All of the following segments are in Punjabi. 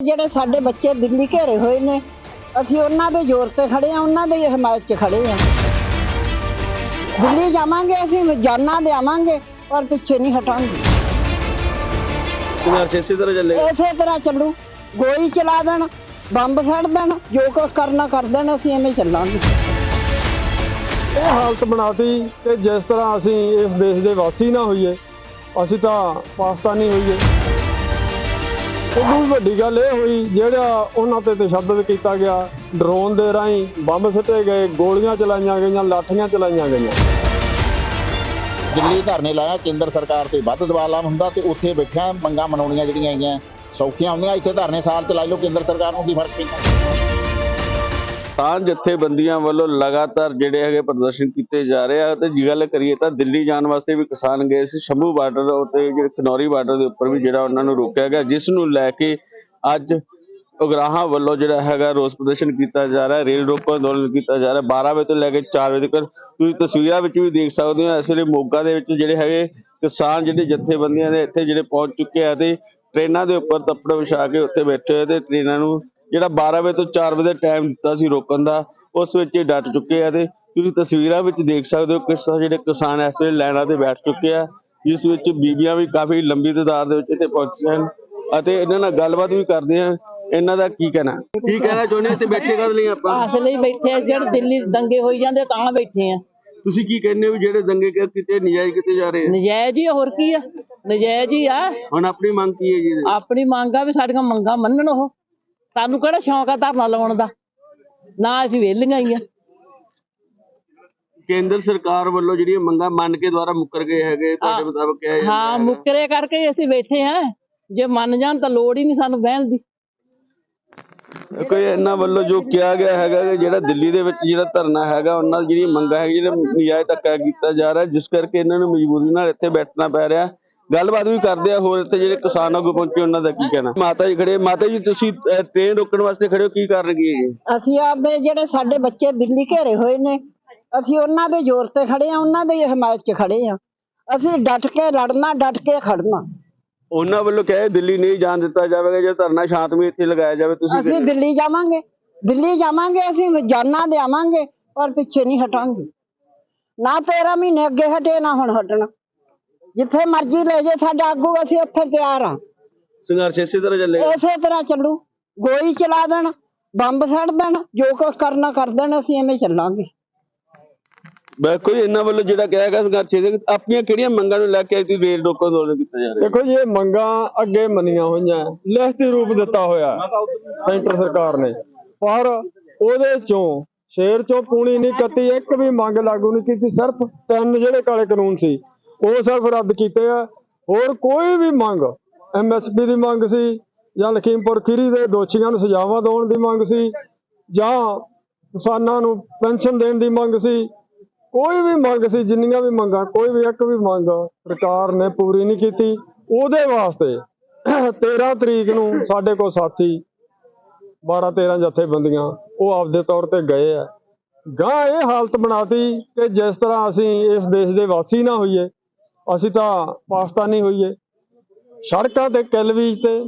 ਜਿਹੜੇ ਸਾਡੇ ਬੱਚੇ ਦਿੱਲੀ ਘੇਰੇ ਹੋਏ ਨੇ ਅਸੀਂ ਉਹਨਾਂ ਦੇ ਜ਼ੋਰ ਤੇ ਖੜੇ ਆ ਉਹਨਾਂ ਦੇ ਹਮਾਇਤ 'ਚ ਖੜੇ ਆ ਦਿੱਲੀ ਜਾਵਾਂਗੇ ਅਸੀਂ ਜਾਨਾਂ ਦੇ ਆਵਾਂਗੇ ਪਰ ਪਿੱਛੇ ਨਹੀਂ ਹਟਾਂਗੇ। ਸੰਘਰਸ਼ ਇਸੇ ਤਰ੍ਹਾਂ ਚੱਲੇਗਾ ਇਸੇ ਤਰ੍ਹਾਂ ਚੱਲੂ। ਗੋਲੀ ਚਲਾ ਦੇਣ ਬੰਬ ਸੱਟ ਦੇਣ ਜੋ ਕੁਛ ਕਰਨਾ ਕਰ ਦੇਣ ਅਸੀਂ ਐਵੇਂ ਚੱਲਾਂਗੇ। ਇਹ ਹਾਲਤ ਬਣਾਤੀ ਕਿ ਜਿਸ ਤਰ੍ਹਾਂ ਅਸੀਂ ਇਸ ਦੇਸ਼ ਦੇ ਵਾਸੀ ਨਾ ਹੋਈਏ ਅਸੀਂ ਤਾਂ ਪਾਕਿਸਤਾਨੀ ਹੋਈਏ। ਉਦੋਂ ਵੀ ਵੱਡੀ ਗੱਲ ਇਹ ਹੋਈ, ਜਿਹੜਾ ਉਹਨਾਂ ਤੇ ਤਸ਼ੱਦਦ ਕੀਤਾ ਗਿਆ ਡਰੋਨ ਦੇ ਰਾਹੀਂ ਬੰਬ ਸਿੱਟੇ ਗਏ, ਗੋਲੀਆਂ ਚਲਾਈਆਂ ਗਈਆਂ, ਲਾਠੀਆਂ ਚਲਾਈਆਂ ਗਈਆਂ। ਦਿੱਲੀ ਧਰਨੇ ਲਾਇਆ, ਕੇਂਦਰ ਸਰਕਾਰ ਤੇ ਵੱਧ ਦਬਾਅ ਲਾਉਣ ਹੁੰਦਾ ਤੇ ਉੱਥੇ ਬੈਠਿਆਂ ਮੰਗਾਂ ਮਨਾਉਣੀਆਂ ਜਿਹੜੀਆਂ ਹੈਗੀਆਂ ਸੌਖੀਆਂ ਹੁੰਦੀਆਂ। ਇੱਥੇ ਧਰਨੇ ਸਾਲ ਚ ਲਾਈ ਲਓ, ਕੇਂਦਰ ਸਰਕਾਰ ਨੂੰ ਕੀ ਫ਼ਰਕ ਪੈਂਦਾ? ਕਿਸਾਨ ਜਥੇਬੰਦੀਆਂ ਵੱਲੋਂ ਲਗਾਤਾਰ ਜਿਹੜੇ ਹੈਗੇ ਪ੍ਰਦਰਸ਼ਨ ਕੀਤੇ ਜਾ ਰਹੇ ਆ ਤੇ ਜੇ ਗੱਲ ਕਰੀਏ ਤਾਂ ਦਿੱਲੀ ਜਾਣ ਵਾਸਤੇ ਵੀ ਕਿਸਾਨ ਗਏ ਸੀ, ਸ਼ੰਭੂ ਬਾਰਡਰ ਉੱਤੇ ਜਿਹੜੇ ਖਨੌਰੀ ਬਾਰਡਰ ਦੇ ਉੱਪਰ ਵੀ ਜਿਹੜਾ ਉਹਨਾਂ ਨੂੰ ਰੋਕਿਆ ਗਿਆ, ਜਿਸ ਨੂੰ ਲੈ ਕੇ ਅੱਜ ਉਗਰਾਹਾਂ ਵੱਲੋਂ ਜਿਹੜਾ ਹੈਗਾ ਰੋਸ ਪ੍ਰਦਰਸ਼ਨ ਕੀਤਾ ਜਾ ਰਿਹਾ, ਰੇਲ ਰੋਕੋ ਅੰਦੋਲਨ ਕੀਤਾ ਜਾ ਰਿਹਾ 12 ਵਜੇ ਤੋਂ ਲੈ ਕੇ 4 ਵਜੇ ਤੱਕ। ਤੁਸੀਂ ਤਸਵੀਰਾਂ ਵਿੱਚ ਵੀ ਦੇਖ ਸਕਦੇ ਹੋ, ਇਸ ਵੇਲੇ ਮੋਗਾ ਦੇ ਵਿੱਚ ਜਿਹੜੇ ਹੈਗੇ ਕਿਸਾਨ ਜਿਹੜੇ ਜਥੇਬੰਦੀਆਂ ਨੇ ਇੱਥੇ ਜਿਹੜੇ ਪਹੁੰਚ ਚੁੱਕੇ ਆ ਤੇ ਟ੍ਰੇਨਾਂ ਦੇ ਉੱਪਰ ਤੱਪੜ ਵਿਛਾ ਕੇ ਉੱਥੇ ਬੈਠੇ ਹੋਏ ਤੇ ਟ੍ਰੇਨਾਂ ਨੂੰ ਜਿਹੜਾ 12 ਵਜੇ ਤੋਂ 4 ਵਜੇ ਟਾਈਮ ਦਿੱਤਾ ਸੀ ਰੋਕਣ ਦਾ ਉਸ ਵਿੱਚ ਇਹ ਡਟ ਚੁੱਕੇ ਆ ਤੇ ਤੁਸੀਂ ਤਸਵੀਰਾਂ ਵਿੱਚ ਦੇਖ ਸਕਦੇ ਹੋ ਕਿਸ ਤਰ੍ਹਾਂ ਜਿਹੜੇ ਕਿਸਾਨ ਇਸ ਵੇਲੇ ਲਾਈਨਾਂ ਤੇ ਬੈਠ ਚੁੱਕੇ ਆ ਜਿਸ ਵਿੱਚ ਬੀਬੀਆਂ ਵੀ ਕਾਫੀ ਲੰਬੀ ਤਾਦਾਦ ਦੇ ਵਿੱਚ ਇੱਥੇ ਪਹੁੰਚੀਆਂ ਹਨ ਅਤੇ ਇਹਨਾਂ ਨਾਲ ਗੱਲਬਾਤ ਵੀ ਕਰਦੇ ਆ। ਇਹਨਾਂ ਦਾ ਕੀ ਕਹਿਣਾ? ਕੀ ਕਹਿਣਾ ਚਾਹੁੰਦੇ ਇੱਥੇ ਬੈਠੇ ਕਦ ਲਈ ਆਪਾਂ? ਆਸ ਲਈ ਬੈਠੇ ਆ ਜਿਹੜੇ ਦਿੱਲੀ ਦੰਗੇ ਹੋਈ ਜਾਂਦੇ ਤਾਂ ਬੈਠੇ ਆ। ਤੁਸੀਂ ਕੀ ਕਹਿੰਦੇ ਹੋ ਵੀ ਜਿਹੜੇ ਦੰਗੇ ਕਿਤੇ ਨਜਾਇਜ਼ ਕਿਤੇ ਜਾ ਰਹੇ ਆ? ਨਜਾਇਜ਼ ਹੀ ਹੋਰ ਕੀ ਆ? ਨਜਾਇਜ਼ ਹੀ ਆ। ਹੁਣ ਆਪਣੀ ਮੰਗ ਕੀ ਹੈ ਜੀ ਇਹਦੇ? ਆਪਣੀ ਮੰਗ ਆ ਵੀ ਸਾਡੀਆਂ ਮੰਗਾਂ ਮੰਨਣ ਉਹ। ਸਾਨੂੰ ਕਿਹੜਾ ਸ਼ੌਂਕ ਆ ਧਰਨਾ ਲਾਉਣ ਦਾ? ਨਾ ਅਸੀਂ ਵਿਹਲੀਆਂ ਹੀ ਆ। ਕੇਂਦਰ ਸਰਕਾਰ ਵੱਲੋਂ ਜਿਹੜੀਆਂ ਮੰਗਾਂ ਮੰਨ ਕੇ ਦੁਆਰਾ ਮੁੱਕਰ ਗਏ ਹੈਗੇ ਤੁਹਾਡੇ ਮੁਤਾਬਕ ਕਿਹਾ ਜਾਂਦਾ ਹਾਂ। ਮੁੱਕਰੇ ਕਰਕੇ ਹੀ ਅਸੀਂ ਬੈਠੇ ਆ। ਜੇ ਮੰਨ ਜਾਣ ਤਾਂ ਲੋੜ ਹੀ ਨਹੀਂ ਸਾਨੂੰ ਬਹਿਣ ਦੀ। ਕੋਈ ਇਹਨਾਂ ਵੱਲੋਂ ਜੋ ਕਿਹਾ ਗਿਆ ਹੈਗਾ ਕਿ ਜਿਹੜਾ ਦਿੱਲੀ ਦੇ ਵਿੱਚ ਜਿਹੜਾ ਧਰਨਾ ਹੈਗਾ ਉਹਨਾਂ ਦੀ ਜਿਹੜੀਆਂ ਮੰਗਾਂ ਹੈ ਜਿਹੜਾ ਨਜਾਇਜ਼ ਧੱਕਾ ਕੀਤਾ ਜਾ ਰਿਹਾ ਜਿਸ ਕਰਕੇ ਇਹਨਾਂ ਨੂੰ ਮਜਬੂਰੀ ਨਾਲ ਇੱਥੇ ਬੈਠਣਾ ਪੈ ਰਿਹਾ। ਗੱਲਬਾਤ ਵੀ ਕਰਦੇ ਆ ਹੋਰ ਇੱਥੇ ਜਿਹੜੇ ਕਿਸਾਨ ਆਗੂ ਪਹੁੰਚੇ ਉਹਨਾਂ ਦਾ ਕੀ ਕਹਿਣਾ? ਮਾਤਾ ਜੀ ਖੜੇ ਮਾਤਾ ਜੀ ਤੁਸੀਂ ਅਹ, ਟ੍ਰੇਨ ਰੋਕਣ ਵਾਸਤੇ ਖੜੇ ਹੋ ਕੀ ਕਰ ਰਹੀ ਹੈ ਅਸੀਂ ਆਪਦੇ ਜਿਹੜੇ ਸਾਡੇ ਬੱਚੇ ਦਿੱਲੀ ਘੇਰੇ ਹੋਏ ਨੇ ਅਸੀਂ ਉਹਨਾਂ ਦੇ ਜ਼ੋਰ ਤੇ ਖੜੇ ਆ ਉਹਨਾਂ ਦੇ ਹਮਾਇਤ 'ਚ ਖੜੇ ਆ। ਅਸੀਂ ਡਟ ਕੇ ਲੜਨਾ ਡਟ ਕੇ ਖੜਨਾ। ਉਹਨਾਂ ਵੱਲੋਂ ਕਹੇ ਦਿੱਲੀ ਨਹੀਂ ਜਾਣ ਦਿੱਤਾ ਜਾਵੇਗਾ ਜੇ ਧਰਨਾ ਸ਼ਾਂਤਮਈ ਇੱਥੇ ਲਗਾਇਆ ਜਾਵੇ ਤੁਸੀਂ ਅਸੀਂ ਦਿੱਲੀ ਜਾਵਾਂਗੇ ਦਿੱਲੀ ਜਾਵਾਂਗੇ ਅਸੀਂ ਜਾਨਾਂ ਦੇ ਆਵਾਂਗੇ ਪਰ ਪਿੱਛੇ ਨਹੀਂ ਹਟਾਂਗੇ। ਨਾ 13 ਮਹੀਨੇ ਅੱਗੇ ਹਟੇ ਨਾ ਹੁਣ ਹਟਣਾ। ਜਿੱਥੇ ਮਰਜ਼ੀ ਲੈ ਜੇ ਸਾਡਾ ਆਗੂ ਅਸੀਂ ਉੱਥੇ ਤਿਆਰ ਆ ਸੰਘਰਸ਼ ਇਸੇ ਤਰ੍ਹਾਂ ਚੱਲੇਗਾ ਇਸੇ ਤਰ੍ਹਾਂ ਚੱਲੂ। ਗੋਲੀ ਚਲਾ ਦੇਣ ਬੰਬ ਸੱਟ ਦੇਣ ਜੋ ਕੁਛ ਕਰਨਾ ਕਰ ਦੇਣ ਅਸੀਂ ਐਵੇਂ ਚੱਲਾਂਗੇ। ਬਿਲਕੁਲ ਇਹਨਾਂ ਵੱਲੋਂ ਜਿਹੜਾ ਕਿਹਾ ਗਿਆ ਸੰਘਰਸ਼ ਦੇ ਵਿੱਚ ਆਪਣੀਆਂ ਕਿਹੜੀਆਂ ਮੰਗਾਂ ਨੂੰ ਲੈ ਕੇ ਤੁਸੀਂ ਰੇਲ ਰੋਕੋ ਅੰਦੋਲਨ ਕੀਤਾ ਜਾ ਰਿਹਾ? ਦੇਖੋ ਜੀ ਇਹ ਮੰਗਾਂ ਅੱਗੇ ਮੰਨੀਆਂ ਹੋਈਆਂ ਲਿਖਤੀ ਰੂਪ ਦਿੱਤਾ ਹੋਇਆ ਸੈਂਟਰ ਸਰਕਾਰ ਨੇ। ਪਰ ਉਹਦੇ ਚੋਂ ਸ਼ੇਰ ਚੋਂ ਪੂਣੀ ਨਹੀਂ ਕੱਤੀ ਇੱਕ ਵੀ ਮੰਗ ਲਾਗੂ ਨਹੀਂ ਕੀਤੀ ਸਿਰਫ ਤਿੰਨ ਜਿਹੜੇ ਕਾਲੇ ਕਾਨੂੰਨ ਸੀ। ਉਹ ਸਿਰਫ ਰੱਦ ਕੀਤੇ ਆ। ਹੋਰ ਕੋਈ ਵੀ ਮੰਗ ਐਮਐਸਪੀ ਦੀ ਮੰਗ ਸੀ ਜਾਂ ਲਖੀਮਪੁਰ ਖੀਰੀ ਦੇ ਦੋਸ਼ੀਆਂ ਨੂੰ ਸਜ਼ਾਵਾਂ ਦਿਵਾਉਣ ਦੀ ਮੰਗ ਸੀ ਜਾਂ ਕਿਸਾਨਾਂ ਨੂੰ ਪੈਨਸ਼ਨ ਦੇਣ ਦੀ ਮੰਗ ਸੀ, ਕੋਈ ਵੀ ਮੰਗ ਸੀ, ਜਿੰਨੀਆਂ ਵੀ ਮੰਗਾਂ, ਕੋਈ ਵੀ ਇੱਕ ਵੀ ਮੰਗ ਸਰਕਾਰ ਨੇ ਪੂਰੀ ਨਹੀਂ ਕੀਤੀ। ਉਹਦੇ ਵਾਸਤੇ 13 ਤਰੀਕ ਨੂੰ ਸਾਡੇ ਕੋਲ ਸਾਥੀ 12 13 ਜਥੇਬੰਦੀਆਂ, ਉਹ ਆਪਦੇ ਤੌਰ ਤੇ ਗਏ ਆ। ਗਾਂ ਇਹ ਹਾਲਤ ਬਣਾਤੀ ਕਿ ਜਿਸ ਤਰ੍ਹਾਂ ਅਸੀਂ ਇਸ ਦੇਸ਼ ਦੇ ਵਾਸੀ ਨਾ ਹੋਈਏ ਅਸੀਂ ਤਾਂ ਪਾਕਿਸਤਾਨੀ ਹੋਈਏ ਸੜਕਾਂ ਤੇ ਕਿੱਲ ਬੀਜ ਤੇ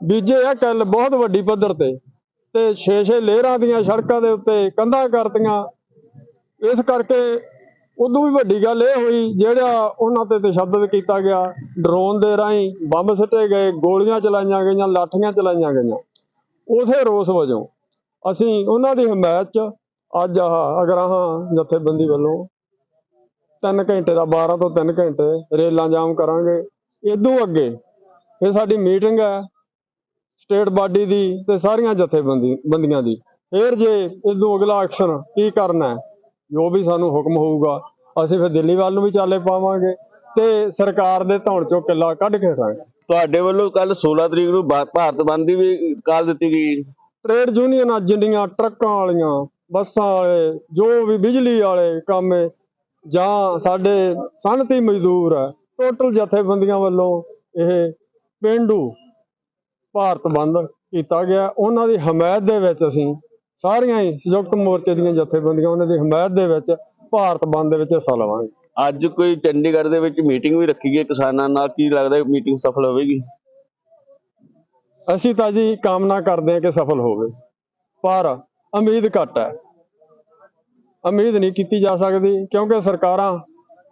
ਬੀਜੇ ਆ ਕਿੱਲ ਬਹੁਤ ਵੱਡੀ ਪੱਧਰ ਤੇ ਤੇ 6-6 ਲੇਅਰਾਂ ਦੀਆਂ ਸੜਕਾਂ ਦੇ ਉੱਤੇ ਕੰਧਾਂ ਕਰਤੀਆਂ। ਇਸ ਕਰਕੇ ਉਦੋਂ ਵੀ ਵੱਡੀ ਗੱਲ ਇਹ ਹੋਈ, ਜਿਹੜਾ ਉਹਨਾਂ ਤੇ ਤਸ਼ੱਦਦ ਕੀਤਾ ਗਿਆ, ਡਰੋਨ ਦੇ ਰਾਹੀਂ ਬੰਬ ਸਿੱਟੇ ਗਏ, ਗੋਲੀਆਂ ਚਲਾਈਆਂ ਗਈਆਂ, ਲਾਠੀਆਂ ਚਲਾਈਆਂ ਗਈਆਂ। ਉਸੇ ਰੋਸ ਵਜੋਂ ਅਸੀਂ ਉਹਨਾਂ ਦੀ ਹਮਾਇਤ 'ਚ ਅੱਜ ਆਹ ਅਗਰਾਹਾਂ ਜਥੇਬੰਦੀ ਵੱਲੋਂ 3 ਘੰਟੇ ਦਾ 12 ਤੋਂ 3 ਘੰਟੇ ਰੇਲਾਂ ਜਾਮ ਕਰਾਂਗੇ। ਇਦੋਂ ਅੱਗੇ ਇਹ ਸਾਡੀ ਮੀਟਿੰਗ ਹੈ ਸਟੇਟ ਬਾਡੀ ਦੀ ਤੇ ਸਾਰੀਆਂ ਜਥੇਬੰਦੀ ਬੰਦੀਆਂ ਦੀ। ਫਿਰ ਜੇ ਇਦੋਂ ਅਗਲਾ ਐਕਸ਼ਨ ਕੀ ਕਰਨਾ ਹੈ ਜੋ ਵੀ ਸਾਨੂੰ ਹੁਕਮ ਹੋਊਗਾ ਅਸੀਂ ਫਿਰ ਦਿੱਲੀ ਵੱਲ ਨੂੰ ਵੀ ਚਾਲੇ ਪਾਵਾਂਗੇ ਤੇ ਸਰਕਾਰ ਦੇ ਧੌਣ ਚੋਂ ਕਿੱਲਾ ਕੱਢ ਕੇ ਹਟਾਂਗੇ। ਤੁਹਾਡੇ ਵੱਲੋਂ ਕੱਲ 16 ਤਰੀਕ ਨੂੰ ਭਾਰਤ ਬੰਦ ਦੀ ਵੀ ਕਾਲ ਦਿੱਤੀ ਗਈ। ਟ੍ਰੇਡ ਯੂਨੀਅਨਾਂ ਜਿੰਨੀਆਂ ਟਰੱਕਾਂ ਵਾਲੀਆਂ ਬੱਸਾਂ ਵਾਲੇ ਜੋ ਵੀ ਬਿਜਲੀ ਵਾਲੇ ਕੰਮ ਜਾਂ ਸਾਡੇ ਸਨਅਤੀ ਮਜ਼ਦੂਰ ਹੈ ਟੋਟਲ ਜਥੇਬੰਦੀਆਂ ਵੱਲੋਂ ਇਹ ਪਿੰਡੂ ਭਾਰਤ ਬੰਦ ਕੀਤਾ ਗਿਆ। ਉਹਨਾਂ ਦੀ ਹਮਾਇਤ ਦੇ ਵਿੱਚ ਅਸੀਂ ਸਾਰੀਆਂ ਹੀ ਸੰਯੁਕਤ ਮੋਰਚੇ ਦੀਆਂ ਜਥੇਬੰਦੀਆਂ ਉਹਨਾਂ ਦੀ ਹਮਾਇਤ ਦੇ ਵਿੱਚ ਭਾਰਤ ਬੰਦ ਦੇ ਵਿੱਚ ਹਿੱਸਾ ਲਵਾਂਗੇ। ਅੱਜ ਕੋਈ ਚੰਡੀਗੜ੍ਹ ਦੇ ਵਿੱਚ ਮੀਟਿੰਗ ਵੀ ਰੱਖੀ ਗਈ ਹੈ ਕਿਸਾਨਾਂ ਨਾਲ ਕੀ ਲੱਗਦਾ ਮੀਟਿੰਗ ਸਫਲ ਹੋਵੇਗੀ? ਅਸੀਂ ਤਾਂ ਜੀ ਕਾਮਨਾ ਕਰਦੇ ਹਾਂ ਕਿ ਸਫਲ ਹੋਵੇ ਪਰ ਉਮੀਦ ਘੱਟ ਹੈ। ਉਮੀਦ ਨਹੀਂ ਕੀਤੀ ਜਾ ਸਕਦੀ, ਕਿਉਂਕਿ ਸਰਕਾਰਾਂ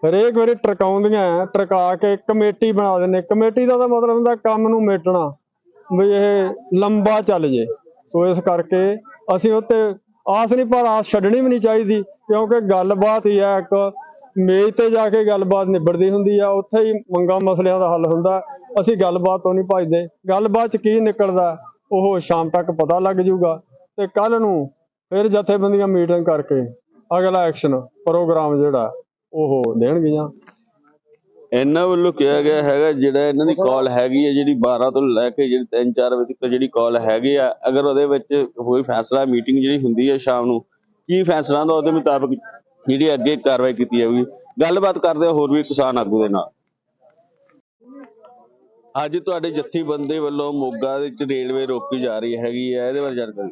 ਹਰੇਕ ਵਾਰੀ ਟਰਕਾਉਂਦੀਆਂ ਟਰਕਾ ਕੇ ਕਮੇਟੀ ਬਣਾ ਦਿੰਦੇ। ਕਮੇਟੀ ਦਾ ਤਾਂ ਮਤਲਬ ਹੁੰਦਾ ਕੰਮ ਨੂੰ ਮੇਟਣਾ, ਵੀ ਇਹ ਲੰਬਾ ਚੱਲ ਜੇ। ਸੋ ਇਸ ਕਰਕੇ ਅਸੀਂ ਉੱਤੇ ਆਸ ਨਹੀਂ, ਪਰ ਆਸ ਛੱਡਣੀ ਵੀ ਨਹੀਂ ਚਾਹੀਦੀ, ਕਿਉਂਕਿ ਗੱਲਬਾਤ ਹੀ ਹੈ ਇੱਕ ਮੇਜ਼ ਤੇ ਜਾ ਕੇ ਗੱਲਬਾਤ ਨਿਬੜਦੀ ਹੁੰਦੀ ਆ, ਉੱਥੇ ਹੀ ਮੰਗਾਂ ਮਸਲਿਆਂ ਦਾ ਹੱਲ ਹੁੰਦਾ। ਅਸੀਂ ਗੱਲਬਾਤ ਤੋਂ ਨਹੀਂ ਭੱਜਦੇ। ਗੱਲਬਾਤ ਚ ਕੀ ਨਿਕਲਦਾ, ਉਹ ਸ਼ਾਮ ਤੱਕ ਪਤਾ ਲੱਗ ਜਾਊਗਾ ਤੇ ਕੱਲ ਨੂੰ ਫਿਰ ਜਥੇਬੰਦੀਆਂ ਮੀਟਿੰਗ ਕਰਕੇ ਅਗਲਾ ਐਕਸ਼ਨ ਪ੍ਰੋਗਰਾਮ ਜਿਹੜਾ ਉਹ ਦੇਣਗੀਆਂ। ਇਹਨਾਂ ਵੱਲੋਂ ਕਿਹਾ ਗਿਆ ਹੈਗਾ ਜਿਹੜਾ ਇਹਨਾਂ ਦੀ ਕਾਲ ਹੈਗੀ ਹੈ ਜਿਹੜੀ 12 ਤੋਂ ਲੈ ਕੇ ਜਿਹੜੀ 3-4 ਵਜੇ ਤੱਕ ਜਿਹੜੀ ਕਾਲ ਹੈਗੀ ਆ ਅਗਰ ਉਹਦੇ ਵਿੱਚ ਕੋਈ ਫੈਸਲਾ ਮੀਟਿੰਗ ਜਿਹੜੀ ਹੁੰਦੀ ਹੈ ਸ਼ਾਮ ਨੂੰ ਕੀ ਫੈਸਲਾ ਹੁੰਦਾ ਉਹਦੇ ਮੁਤਾਬਕ ਜਿਹੜੀ ਅੱਗੇ ਕਾਰਵਾਈ ਕੀਤੀ ਜਾਊਗੀ। ਗੱਲਬਾਤ ਕਰਦੇ ਹੋਰ ਵੀ ਕਿਸਾਨ ਆਗੂ ਦੇ ਨਾਲ। ਅੱਜ ਤੁਹਾਡੇ ਜਥੇਬੰਦੀ ਵੱਲੋਂ ਮੋਗਾ ਦੇ ਵਿੱਚ ਰੇਲਵੇ ਰੋਕੀ ਜਾ ਰਹੀ ਹੈਗੀ ਹੈ ਇਹਦੇ ਬਾਰੇ ਜਾਣਕਾਰੀ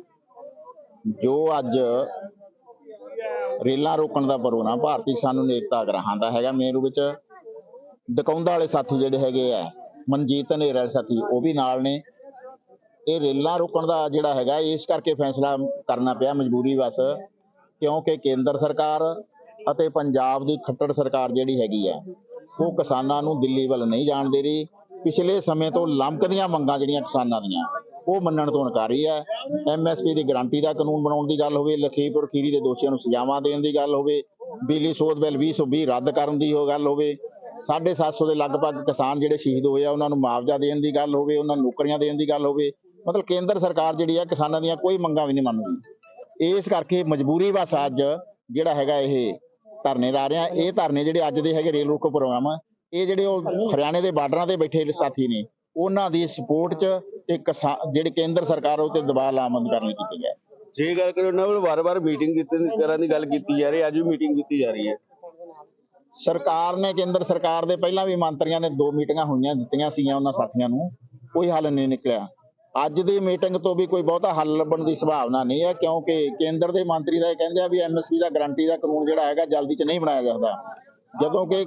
ਜੋ ਅੱਜ ਰੇਲਾਂ ਰੋਕਣ ਦਾ ਪ੍ਰੋਗਰਾਮ ਭਾਰਤੀ ਕਿਸਾਨ ਨੂੰ ਏਕਤਾ ਗ੍ਰਾਹਾਂ ਦਾ ਹੈਗਾ ਮੇਨ ਵਿੱਚ। ਡਕੌਂਦਾ ਵਾਲੇ ਸਾਥੀ ਜਿਹੜੇ ਹੈਗੇ ਆ, ਮਨਜੀਤ ਹਨੇਰ ਵਾਲੇ ਸਾਥੀ, ਉਹ ਵੀ ਨਾਲ ਨੇ। ਇਹ ਰੇਲਾਂ ਰੋਕਣ ਦਾ ਜਿਹੜਾ ਹੈਗਾ, ਇਸ ਕਰਕੇ ਫੈਸਲਾ ਕਰਨਾ ਪਿਆ ਮਜਬੂਰੀ ਵਸ, ਕਿਉਂਕਿ ਕੇਂਦਰ ਸਰਕਾਰ ਅਤੇ ਪੰਜਾਬ ਦੀ ਖੱਟੜ ਸਰਕਾਰ ਜਿਹੜੀ ਹੈਗੀ ਹੈ ਉਹ ਕਿਸਾਨਾਂ ਨੂੰ ਦਿੱਲੀ ਵੱਲ ਨਹੀਂ ਜਾਣ ਦੇ ਰਹੀ। ਪਿਛਲੇ ਸਮੇਂ ਤੋਂ ਲੰਮਕਦੀਆਂ ਮੰਗਾਂ ਜਿਹੜੀਆਂ ਕਿਸਾਨਾਂ ਦੀਆਂ ਉਹ ਮੰਨਣ ਤੋਂ ਇਨਕਾਰੀ ਹੈ। ਐਮਐਸਪੀ ਦੀ ਗਾਰੰਟੀ ਦਾ ਕਾਨੂੰਨ ਬਣਾਉਣ ਦੀ ਗੱਲ ਹੋਵੇ ਲਖੀਪੁਰ ਖੀਰੀ ਦੇ ਦੋਸ਼ੀਆਂ ਨੂੰ ਸਜ਼ਾਵਾਂ ਦੇਣ ਦੀ ਗੱਲ ਹੋਵੇ, ਬਿਜਲੀ ਸੋਧ ਬਿੱਲ 2020 ਰੱਦ ਕਰਨ ਦੀ ਉਹ ਗੱਲ ਹੋਵੇ 750 ਦੇ ਲਗਭਗ ਕਿਸਾਨ ਜਿਹੜੇ ਸ਼ਹੀਦ ਹੋਏ ਆ, ਉਹਨਾਂ ਨੂੰ ਮੁਆਵਜ਼ਾ ਦੇਣ ਦੀ ਗੱਲ ਹੋਵੇ, ਉਹਨਾਂ ਨੂੰ ਨੌਕਰੀਆਂ ਦੇਣ ਦੀ ਗੱਲ ਹੋਵੇ, ਮਤਲਬ ਕੇਂਦਰ ਸਰਕਾਰ ਜਿਹੜੀ ਆ, ਕਿਸਾਨਾਂ ਦੀਆਂ ਕੋਈ ਮੰਗਾਂ ਵੀ ਨਹੀਂ ਮੰਨਦੀ। ਇਸ ਕਰਕੇ ਮਜਬੂਰੀ ਵਸ ਅੱਜ ਜਿਹੜਾ ਹੈਗਾ ਇਹ ਧਰਨੇ ਲਾ ਰਹੇ। ਆ ਇਹ ਧਰਨੇ ਜਿਹੜੇ ਅੱਜ ਦੇ ਹੈਗੇ ਰੇਲ ਰੋਕੋ ਪ੍ਰੋਗਰਾਮ, ਇਹ ਜਿਹੜੇ ਉਹ ਹਰਿਆਣੇ ਦੇ ਬਾਰਡਰਾਂ ਤੇ ਬੈਠੇ ਸਾਥੀ ਨੇ ਉਹਨਾਂ ਦੀ ਸਪੋਰਟ 'ਚ ਤੇ ਜਿਹੜੇ ਕੇਂਦਰ ਸਰਕਾਰ ਉਹ ਤੇ ਦਬਾਅ ਲਾਮਬੰਦ ਕਰਨ ਲਈ ਕੀਤੀ ਗਿਆ ਜੇ ਗੱਲ ਕਰੀਏ ਉਹਨਾਂ ਵੱਲੋਂ ਵਾਰ-ਵਾਰ ਮੀਟਿੰਗ ਕੀਤੀ ਕਰਨ ਦੀ ਗੱਲ ਕੀਤੀ ਜਾ ਰਹੀ ਹੈ ਅੱਜ ਵੀ ਮੀਟਿੰਗ ਕੀਤੀ ਜਾ ਰਹੀ ਹੈ। ਸਰਕਾਰ ਨੇ ਕੇਂਦਰ ਸਰਕਾਰ ਦੇ ਪਹਿਲਾਂ ਵੀ ਮੰਤਰੀਆਂ ਨੇ ਦੋ ਮੀਟਿੰਗਾਂ ਹੋਈਆਂ ਦਿੱਤੀਆਂ ਸੀਗੀਆਂ ਉਹਨਾਂ ਸਾਥੀਆਂ ਨੂੰ ਕੋਈ ਹੱਲ ਨਹੀਂ ਨਿਕਲਿਆ। ਅੱਜ ਦੀ ਮੀਟਿੰਗ ਤੋਂ ਵੀ ਕੋਈ ਬਹੁਤਾ ਹੱਲ ਲੱਭਣ ਦੀ ਸੰਭਾਵਨਾ ਨਹੀਂ ਹੈ ਕਿਉਂਕਿ ਕੇਂਦਰ ਦੇ ਮੰਤਰੀ ਦਾ ਇਹ ਕਹਿੰਦੇ ਆ ਵੀ ਐਮਐਸਪੀ ਦਾ ਗਾਰੰਟੀ ਦਾ ਕਾਨੂੰਨ ਜਿਹੜਾ ਹੈਗਾ ਜਲਦੀ 'ਚ ਨਹੀਂ ਬਣਾਇਆ ਜਾਂਦਾ। ਜਦੋਂ ਕਿ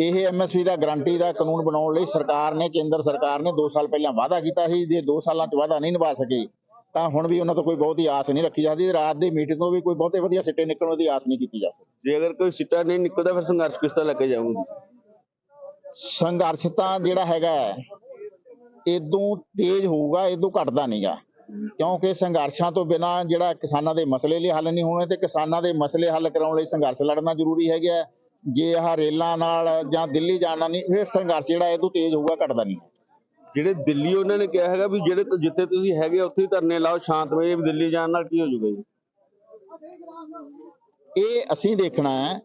ਇਹ ਐਮਐਸਪੀ ਦਾ ਗਾਰੰਟੀ ਦਾ ਕਾਨੂੰਨ ਬਣਾਉਣ ਲਈ ਸਰਕਾਰ ਨੇ ਕੇਂਦਰ ਸਰਕਾਰ ਨੇ 2 ਸਾਲ ਪਹਿਲਾਂ ਵਾਅਦਾ ਕੀਤਾ ਸੀ ਜੇ 2 ਸਾਲਾਂ 'ਚ ਵਾਅਦਾ ਨਹੀਂ ਨਿਭਾ ਸਕੇ ਤਾਂ ਹੁਣ ਵੀ ਉਹਨਾਂ ਤੋਂ ਕੋਈ ਬਹੁਤੀ ਆਸ ਨਹੀਂ ਰੱਖੀ ਜਾਂਦੀ ਰਾਤ ਦੀ ਮੀਟਿੰਗ ਤੋਂ ਵੀ ਕੋਈ ਬਹੁਤੇ ਵਧੀਆ ਸਿੱਟੇ ਨਿਕਲਣ ਦੀ ਆਸ ਨਹੀਂ ਕੀਤੀ ਜਾ ਸਕਦੀ ਜੇ ਅਗਰ ਕੋਈ ਸਿੱਟਾ ਨਹੀਂ ਨਿਕਲਦਾ ਫਿਰ ਸੰਘਰਸ਼ ਕਿਸ ਤਰ੍ਹਾਂ ਲੈ ਕੇ ਜਾਊਂਗੇ ਸੰਘਰਸ਼ ਤਾਂ ਜਿਹੜਾ ਹੈਗਾ ਇਦੋਂ ਤੇਜ਼ ਹੋਊਗਾ ਇਦੋਂ ਘਟਦਾ ਨਹੀਂਗਾ ਕਿਉਂਕਿ ਸੰਘਰਸ਼ਾਂ ਤੋਂ ਬਿਨਾ ਜਿਹੜਾ ਕਿਸਾਨਾਂ ਦੇ ਮਸਲੇ ਲਈ ਹੱਲ ਨਹੀਂ ਹੋਣੇ ਤੇ ਕਿਸਾਨਾਂ ਦੇ ਮਸਲੇ ਹੱਲ ਕਰਾਉਣ ਲਈ ਸੰਘਰਸ਼ ਲੜਨਾ ਜ਼ਰੂਰੀ ਹੈਗਾ। ਜੇ ਆਹ ਰੇਲਾਂ ਨਾਲ ਜਾਂ ਦਿੱਲੀ ਜਾਣਾ ਨਹੀਂ ਫਿਰ ਸੰਘਰਸ਼ ਜਿਹੜਾ ਇਦੋਂ ਤੇਜ਼ ਹੋਊਗਾ ਘਟਦਾ ਨਹੀਂ। ਜਿਹੜੇ ਦਿੱਲੀ ਉਹਨਾਂ ਨੇ ਕਿਹਾ ਹੈਗਾ ਵੀ ਜਿਹੜੇ ਤੋਂ ਜਿੱਥੇ ਤੁਸੀਂ ਹੈਗੇ ਉੱਥੇ ਹੀ ਧਰਨੇ ਲਾਓ ਸ਼ਾਂਤਮਈ ਵੀ ਦਿੱਲੀ ਜਾਣ ਨਾਲ ਕੀ ਹੋ ਜਾਊਗਾ ਜੀ? ਇਹ ਅਸੀਂ ਦੇਖਣਾ ਹੈ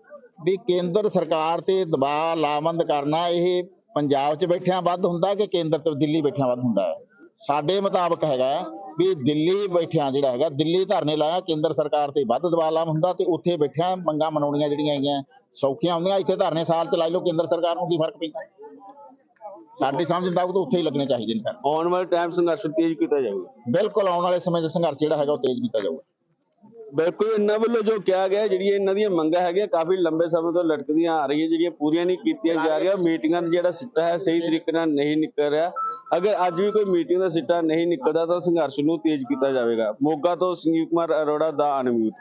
ਵੀ ਕੇਂਦਰ ਸਰਕਾਰ ਤੇ ਦਬਾਅ ਲਾਮਬੰਦ ਕਰਨਾ ਇਹ ਪੰਜਾਬ 'ਚ ਬੈਠਿਆਂ ਵੱਧ ਹੁੰਦਾ ਕਿ ਕੇਂਦਰ ਤੇ ਦਿੱਲੀ ਬੈਠਿਆਂ ਵੱਧ ਹੁੰਦਾ ਹੈ? ਸਾਡੇ ਮੁਤਾਬਕ ਹੈਗਾ ਵੀ ਦਿੱਲੀ ਬੈਠਿਆਂ ਜਿਹੜਾ ਹੈਗਾ ਦਿੱਲੀ ਧਰਨੇ ਲਾਇਆ ਕੇਂਦਰ ਸਰਕਾਰ ਤੇ ਵੱਧ ਦਬਾਅ ਲਾਮ ਹੁੰਦਾ ਤੇ ਉੱਥੇ ਬੈਠਿਆਂ ਮੰਗਾਂ ਮਨਾਉਣੀਆਂ ਜਿਹੜੀਆਂ ਹੈਗੀਆਂ ਸੌਖੀਆਂ ਹੁੰਦੀਆਂ ਇੱਥੇ ਧਰਨੇ ਸਾਲ ਚਲਾਈ ਲਓ ਕੇਂਦਰ ਸਰਕਾਰ ਨੂੰ ਕੀ ਫ਼ਰਕ ਪੈਂਦਾ? ਸਾਡੀ ਸਮਝ ਮੁਤਾਬਕ ਤਾਂ ਉੱਥੇ ਹੀ ਲੱਗਣੇ ਚਾਹੀਦੇ ਨੇ ਧਰਨੇ। ਆਉਣ ਵਾਲੇ ਟਾਈਮ ਸੰਘਰਸ਼ ਤੇਜ਼ ਕੀਤਾ ਜਾਊਗਾ। ਬਿਲਕੁਲ ਆਉਣ ਵਾਲੇ ਸਮੇਂ 'ਚ ਸੰਘਰਸ਼ ਜਿਹੜਾ ਹੈਗਾ ਉਹ ਤੇਜ਼ ਕੀਤਾ ਜਾਊਗਾ। ਬਿਲਕੁਲ ਇਹਨਾਂ ਵੱਲੋਂ ਜੋ ਕਿਹਾ ਗਿਆ ਜਿਹੜੀਆਂ ਇਹਨਾਂ ਦੀਆਂ ਮੰਗਾਂ ਹੈਗੀਆਂ ਕਾਫੀ ਲੰਬੇ ਸਮੇਂ ਤੋਂ ਲਟਕਦੀਆਂ ਆ ਰਹੀਆਂ ਜਿਹੜੀਆਂ ਪੂਰੀਆਂ ਨਹੀਂ ਕੀਤੀਆਂ ਜਾ ਰਹੀਆਂ ਮੀਟਿੰਗਾਂ ਦਾ ਜਿਹੜਾ ਸਿੱਟਾ ਹੈ ਸਹੀ ਤਰੀਕੇ ਨਾਲ ਨਹੀਂ ਨਿਕਲ ਰਿਹਾ। ਅਗਰ ਅੱਜ ਵੀ ਕੋਈ ਮੀਟਿੰਗ ਦਾ ਸਿੱਟਾ ਨਹੀਂ ਨਿਕਲਦਾ ਤਾਂ ਸੰਘਰਸ਼ ਨੂੰ ਤੇਜ਼ ਕੀਤਾ ਜਾਵੇਗਾ। ਮੋਗਾ ਤੋਂ ਸੰਜੀਵ ਕੁਮਾਰ ਅਰੋੜਾ ਦਾ ਅਨਮਿਊਟ।